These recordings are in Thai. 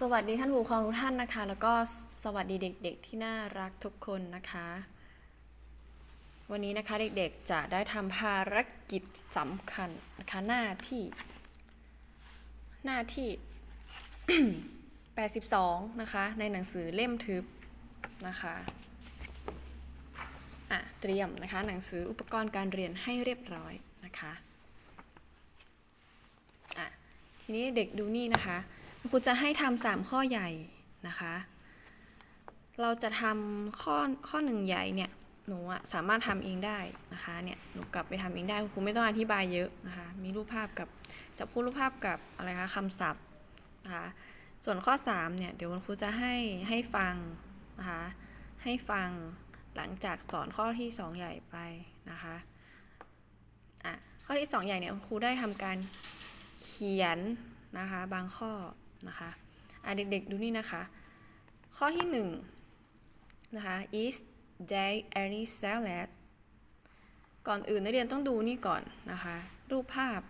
สวัสดีท่านผู้ปกครองทุกท่านนะคะ แล้วก็สวัสดีเด็กๆที่น่ารักทุกคนนะคะ วันนี้นะคะเด็กๆจะได้ทำภารกิจสำคัญนะคะหน้าที่ หน้าที่ 82 นะคะ ในหนังสือเล่มทึบนะคะอะเตรียมนะคะหนังสืออุปกรณ์การเรียนให้เรียบร้อยนะคะอะทีนี้เด็กดูนี่นะคะ ครูจะให้ทำสามข้อใหญ่นะคะ เราจะทำข้อข้อหนึ่งใหญ่เนี่ยหนูอะสามารถทำเองได้นะคะเนี่ยหนูกลับไปทำเองได้ครูไม่ต้องอธิบายเยอะนะคะมีรูปภาพกับจับคู่รูปภาพกับอะไรคะคำศัพท์นะคะส่วนข้อ3เนี่ยเดี๋ยวคุณครูจะให้ให้ฟังนะคะให้ฟังหลังจากสอนข้อที่ 2 ใหญ่ไปนะคะอะข้อที่ 2 ใหญ่เนี่ยคุณครูได้ทำการเขียนนะคะบางข้อ นะคะอะเด็กๆดูนี่นะคะ ข้อที่1นะคะ is there any salad ก่อนอื่นนักเรียนต้องดูนี่ก่อนนะคะ รูปภาพ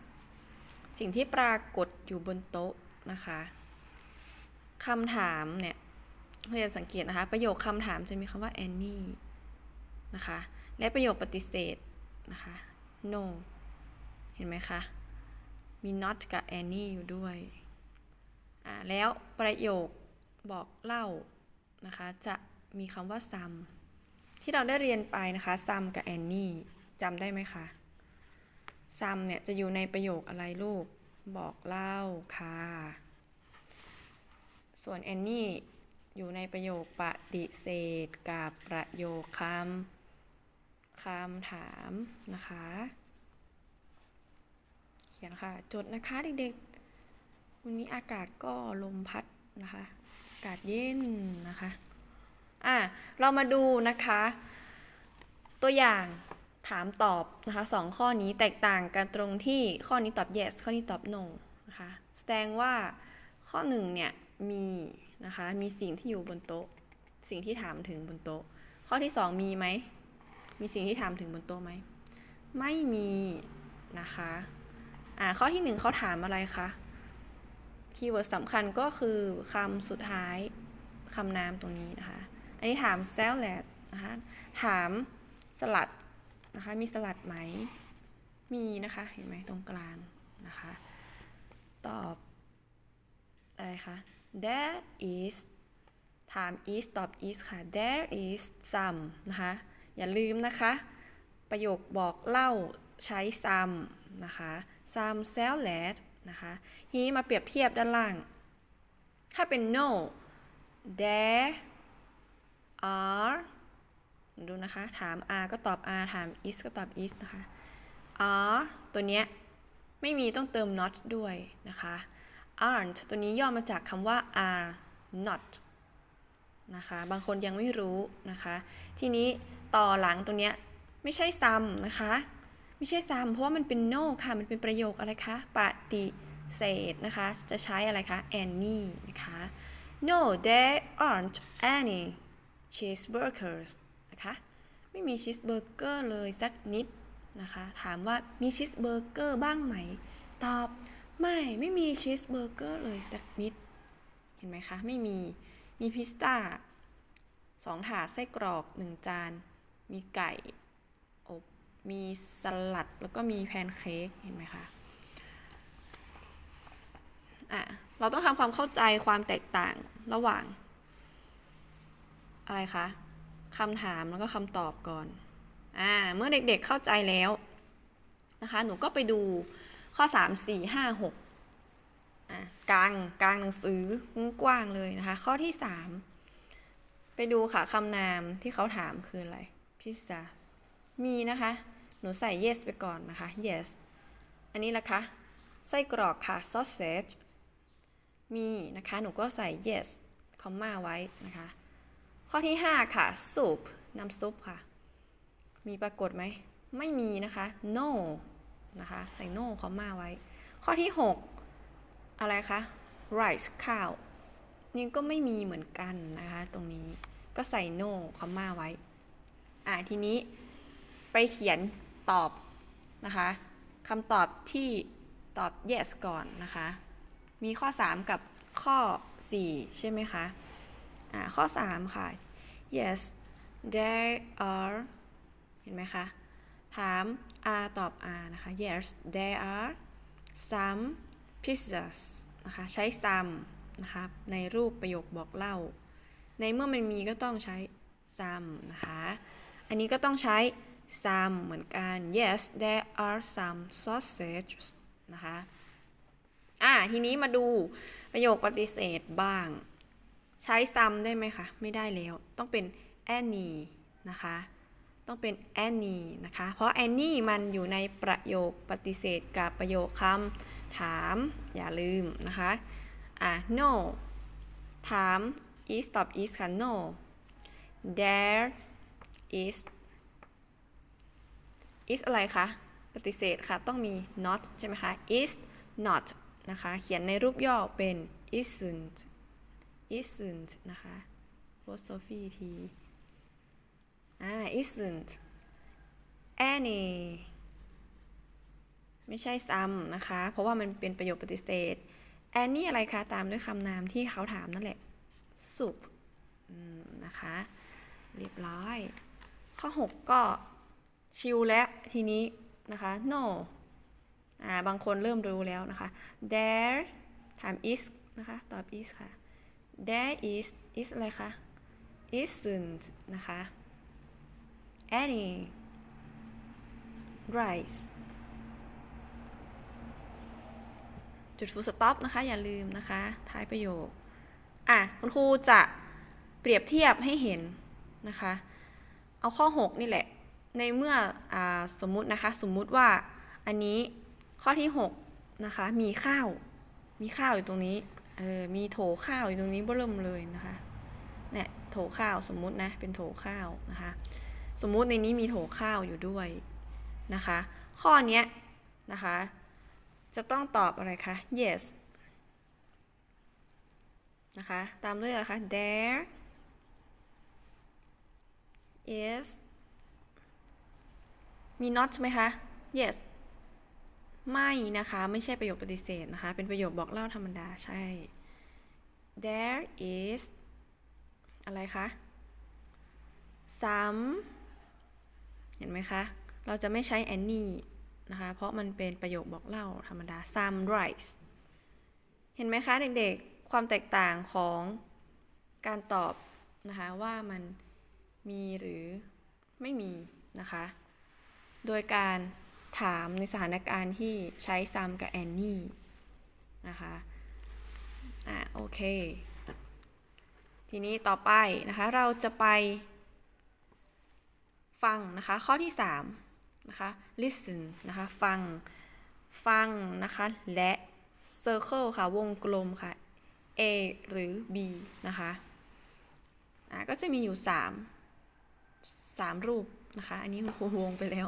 สิ่งที่ปรากฏอยู่บนโต๊ะนะคะคำถามเนี่ยนักเรียนสังเกตนะคะ ประโยคคำถามจะมีคำว่า any นะคะ และประโยคปฏิเสธนะคะ no เห็นไหมคะ มี not กับ any อยู่ด้วย แล้วประโยคบอกเล่านะคะจะมีคำว่า some ที่เราได้เรียนไปนะคะ some กับ any จำได้ไหมคะ some เนี่ยจะอยู่ในประโยคอะไรลูกบอกเล่าค่ะ ส่วน any อยู่ในประโยคปฏิเสธกับประโยคคำคำถามนะคะ เขียนค่ะ จดนะคะเด็กๆ วันนี้อากาศก็ลมพัดนะคะ อากาศเย็นนะคะ อะ เรามาดูนะคะ ตัวอย่างถามตอบนะคะสองข้อนี้แตกต่างกันตรงที่ข้อนี้ตอบ yes ข้อนี้ตอบ no นะคะ แสดงว่าข้อหนึ่งเนี่ยมีนะคะ มีสิ่งที่อยู่บนโต๊ะ สิ่งที่ถามถึงบนโต๊ะ ข้อที่สองมีไหม มีสิ่งที่ถามถึงบนโต๊ะไหม ไม่มีนะคะ อ่า ข้อที่หนึ่งเขาถามอะไรคะ คีย์เวิร์ดสำคัญก็คือคำสุดท้ายคำนามตรงนี้นะคะ อันนี้ถาม salad นะคะ ถามสลัดนะคะ มีสลัดไหม มีนะคะ เห็นไหมตรงกลางนะคะ ตอบอะไรคะ there is ถาม is ตอบ is ค่ะ there is some นะคะ อย่าลืมนะคะ ประโยคบอกเล่าใช้ some นะคะ some salad นะคะทีนี้มาเปรียบเทียบด้านล่าง ถ้าเป็น no there are ดูนะคะ ถาม are ก็ตอบ are ถาม is ก็ตอบ is นะคะ are ตัวเนี้ยไม่มีต้องเติม not ด้วยนะคะ aren't ตัวนี้ย่อมาจากคำว่า are not นะคะ บางคนยังไม่รู้นะคะ ทีนี้ต่อหลังตัวเนี้ยไม่ใช่ some นะคะ ไม่ใช่ some เพราะว่ามันเป็น no ค่ะ มันเป็นประโยคอะไรคะปฏิเสธนะคะ จะใช้อะไรคะ any นะคะ no there aren't any cheeseburgers นะคะ ไม่มีชีสเบอร์เกอร์เลยสักนิดนะคะ ถามว่ามีชีสเบอร์เกอร์บ้างไหม ตอบไม่ไม่มีชีสเบอร์เกอร์เลยสักนิด เห็นไหมคะ ไม่มีมีพิซซ่าสองถาดไส้กรอกหนึ่งจาน มีไก่ มีสลัดแล้วก็มีแพนเค้กเห็นไหมคะอะเราต้องทำความเข้าใจความแตกต่างระหว่าง อะไรคะคำถามแล้วก็คำตอบก่อนอ่าเมื่อเด็กๆเข้าใจแล้วนะคะหนูก็ไปดูข้อ 3 4 5 6อะกลางกลางหนังสือกว้างเลยนะคะ ข้อที่ 3 ไปดูค่ะคำนามที่เขาถามคืออะไรพิซซ่ามีนะคะ นูใส่ yes ไปก่อนนะคะ yes อันนี้ละคะ ไส้กรอกค่ะ sausage มีนะคะ หนูก็ใส่ yes คอมมาไว้นะคะ ข้อที่ 5 ค่ะ soup น้ำซุปค่ะ มีปรากฏไหม ไม่มีนะคะ no นะคะ ใส่ no คอมมาไว้ ข้อที่ 6 อะไรคะ rice ข้าว นี่ก็ไม่มีเหมือนกันนะคะ ตรงนี้ ก็ใส่ no คอมมาไว้ อ่าทีนี้ไปเขียน ตอบนะคะคำตอบที่ตอบ yes ก่อนนะคะ มีข้อ 3 กับข้อ 4 ใช่ไหมคะอ่าข้อ 3 ค่ะ yes there are เห็นไหมคะ ถาม are ตอบ are นะคะ yes there are some pizzas นะคะ ใช้ some นะคะในรูปประโยคบอกเล่า ในเมื่อมันมีก็ต้องใช้ some นะคะ อันนี้ก็ต้องใช้ some เหมือนกัน yes there are some sausages นะคะ อ่า ทีนี้มาดูประโยคปฏิเสธบ้าง ใช้ some ได้ไหมคะ ไม่ได้แล้ว ต้องเป็น any นะคะ ต้องเป็น any นะคะ เพราะ any มันอยู่ในประโยคปฏิเสธกับประโยคคำถาม อย่าลืมนะคะ อะ no ถาม is ตอบ is ค่ะ no there is is อะไรคะ ปฏิเสธค่ะ ต้องมี not ใช่ไหมคะ is not นะคะ เขียนในรูปย่อเป็น isn't isn't นะคะ apostrophe t อ่า isn't any ไม่ใช่ some นะคะ เพราะว่ามันเป็นประโยคปฏิเสธ any อะไรคะ ตามด้วยคำนามที่เขาถามนั่นแหละ soup นะคะ เรียบร้อย ข้อ 6 ก็ ชิลแล้วทีนี้นะคะ no อ่าบางคนเริ่มรู้แล้วนะคะ there ถาม is นะคะ ตอบ is ค่ะ there is is อะไรคะ isn't นะคะ any rice จุดฟูลสต็อปนะคะ อย่าลืมนะคะ ท้ายประโยค อะ คุณครูจะเปรียบเทียบให้เห็นนะคะ เอาข้อ 6 นี่แหละ ในเมื่ออสมมุตินะคะ สมมุติว่าอันนี้ข้อที่6นะคะ มีข้าว มีข้าวอยู่ตรงนี้ เออ มีโถข้าวอยู่ตรงนี้เบิ่มเลยนะคะ เนี่ย โถข้าวสมมุตินะ เป็นโถข้าวนะคะ สมมุติในนี้มีโถข้าวอยู่ด้วยนะคะ ข้อเนี้ยนะคะ จะต้องตอบอะไรคะ yes นะคะ ตามด้วยอะไรคะ there is มี not ไหมคะ yes ไม่นะคะ ไม่ใช่ประโยคปฏิเสธนะคะ เป็นประโยคบอกเล่าธรรมดาใช่ there is อะไรคะ some เห็นไหมคะ เราจะไม่ใช้ any นะคะ เพราะมันเป็นประโยคบอกเล่าธรรมดา some rice เห็นไหมคะเด็กๆ ความแตกต่างของการตอบนะคะว่ามันมีหรือไม่มีนะคะ โดยการถามในสถานการณ์ที่ใช้ some กับ any นะคะอะโอเค ทีนี้ต่อไปนะคะเราจะไปฟังนะคะข้อที่3นะคะ listen นะคะฟังฟังนะคะและ circle ค่ะวงกลมค่ะ A หรือ B นะคะอะก็จะมีอยู่ 3 3 รูปนะคะ อันนี้คุณครูวงไปแล้ว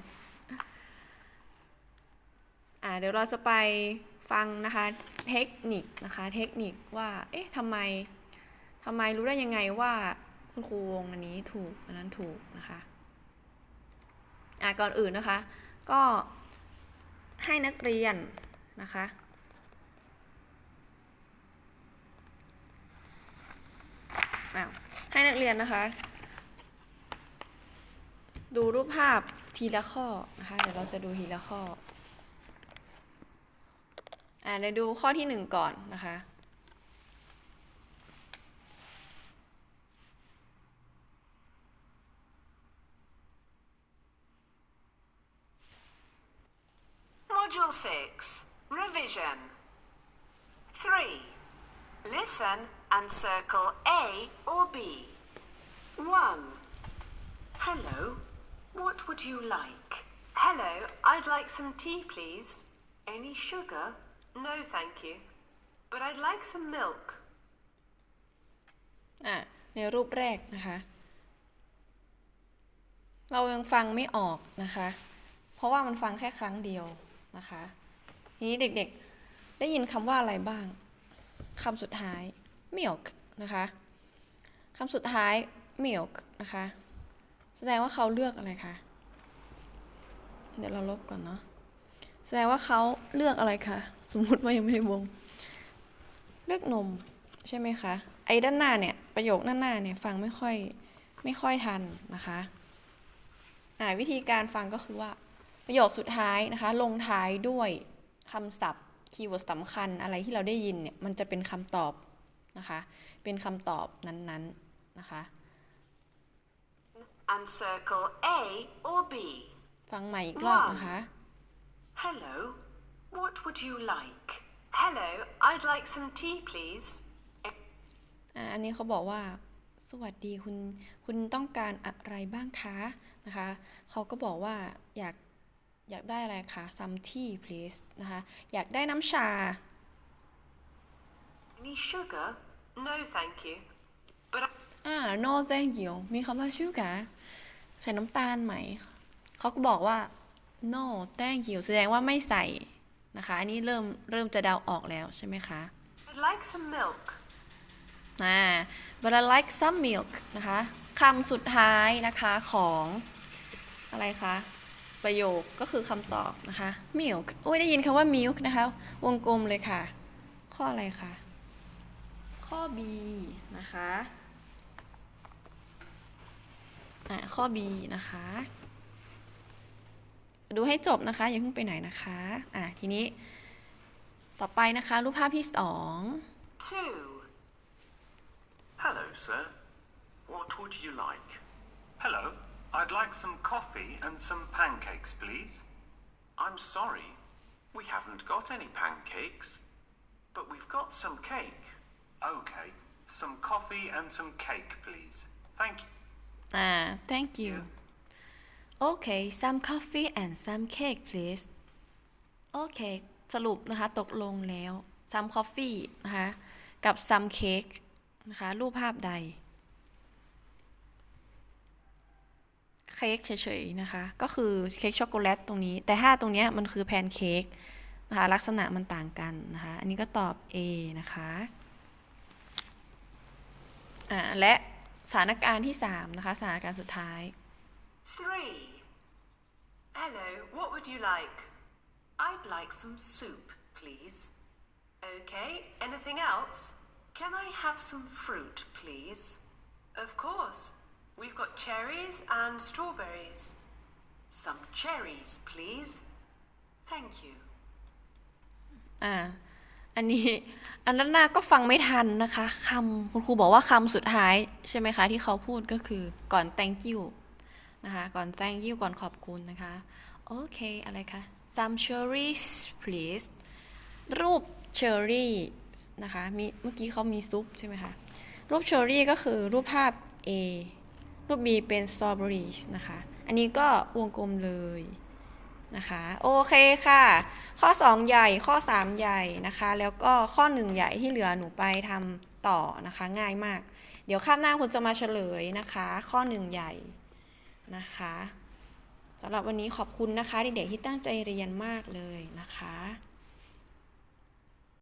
อะเดี๋ยวเราจะไปฟังนะคะเทคนิคนะคะเทคนิคว่าเอ๊ะทำไมทำไมรู้ได้ยังไงว่าคุณครูวงอันนี้ถูกอันนั้นถูกนะคะอะก่อนอื่นนะคะ ก็ให้นักเรียนนะคะอ้าวให้นักเรียนนะคะ ดูรูปภาพทีละข้อนะคะเดี๋ยวเราจะดูทีละข้อ อ่าเดี๋ยวดูข้อที่หนึ่งก่อนนะคะ Module 6 Revision 3. Listen and circle A or B. 1. Hello, what would you like? Hello, I'd like some tea, please. Any sugar? No, thank you. But I'd like some milk. อะในรูปแรกนะคะ เรายังฟังไม่ออกนะคะ เพราะว่ามันฟังแค่ครั้งเดียวนะคะ ทีนี้เด็กๆ ได้ยินคำว่าอะไรบ้าง คำสุดท้าย milk นะคะ คำสุดท้าย milk นะคะ แสดงว่าเขาเลือกอะไรคะ เดี๋ยวเราลบก่อนเนาะ แสดงว่าเขาเลือกอะไรคะ มมุติว่ายังไม่ได้วง เลือกนม ใช่ไหมคะ ไอ้ด้านหน้าเนี่ย ประโยคด้านหน้าเนี่ย ฟังไม่ค่อยไม่ค่อยทันนะคะอ่าวิธีการฟังก็คือว่า ประโยคสุดท้ายนะคะ ลงท้ายด้วยคำศัพท์คีย์เวิร์ดสำคัญอะไรที่เราได้ยินเนี่ย มันจะเป็นคำตอบนะคะ เป็นคำตอบนั้นๆนะคะ And circle A or B. ฟังใหม่อีกรอบนะคะ Hello, what would you like? Hello, I'd like some tea, please. อ่าอันนี้เขาบอกว่า สวัสดีคุณคุณต้องการอะไรบ้างคะนะคะเขาก็บอกว่าอยากอยากได้อะไรคะ some tea please นะคะอยากได้น้ำชา Any sugar? No, thank you. But I อ่า no thank you มีคำว่า sugar ใส่น้ำตาลไหม เขาก็บอกว่า no thank you แสดงว่าไม่ใส่ นะคะ อันนี้เริ่มเริ่มจะเดาออกแล้วใช่ไหมคะ I'd like some milk. อ่า but I like some milk นะคะคำสุดท้ายนะคะของอะไรคะประโยคก็คือคำตอบนะคะ milk โอ้ยได้ยินคำว่า milk นะคะ วงกลมเลยค่ะ ข้ออะไรคะข้อ B นะคะอ่าข้อ B นะคะ ดูให้จบนะคะ อย่าเพิ่งไปไหนนะคะ อ่าทีนี้ ต่อไปนะคะ รูปภาพที่สอง Two. Hello, sir. What would you like? Hello. I'd like some coffee and some pancakes, please. I'm sorry. We haven't got any pancakes. But we've got some cake. Okay. Some coffee and some cake, please. Thank you. อ่า thank you okay some coffee and some cake please okay สรุปนะคะ ตกลงแล้ว some coffee นะคะ กับ some cake นะคะ รูปภาพใด เค้กเฉยๆ นะคะ ก็คือเค้กช็อกโกแลตตรงนี้ แต่ถ้าตรงนี้มันคือแพนเค้กนะคะ ลักษณะมันต่างกันนะคะ อันนี้ก็ตอบ A นะคะอ่าและสถานการณ์ที่ 3 นะคะ สถานการณ์สุดท้าย Three. Hello, what would you like? I'd like some soup, please. Okay, anything else? Can I have some fruit, please? Of course. We've got cherries and strawberries. Some cherries, please. Thank you. อ่า อันนี้อันด้นหน้าก็ฟังไม่ทันนะคะคำคุณครูบอกว่าคำสุดท้าย ใช่ไหมคะ ที่เขาพูดก็คือก่อน thank you นะคะ ก่อน thank you ก่อนขอบคุณนะคะ โอเค อะไรคะ some cherries please รูป cherry นะคะ มีเมื่อกี้เขามีซุปใช่ไหมคะ รูป cherry ก็คือรูปภาพ A รูป B เป็น strawberries นะคะ อันนี้ก็วงกลมเลยนะคะ โอเคค่ะ ข้อ 2 ใหญ่ ข้อ 3 ใหญ่นะคะ แล้วก็ข้อ 1 ใหญ่ที่เหลือหนูไปทำต่อนะคะ ง่ายมาก เดี๋ยวคาบหน้าคุณจะมาเฉลยนะคะ ข้อ 1 ใหญ่ นะคะสำหรับวันนี้ขอบคุณนะคะเด็กๆที่ตั้งใจเรียนมากเลยนะคะ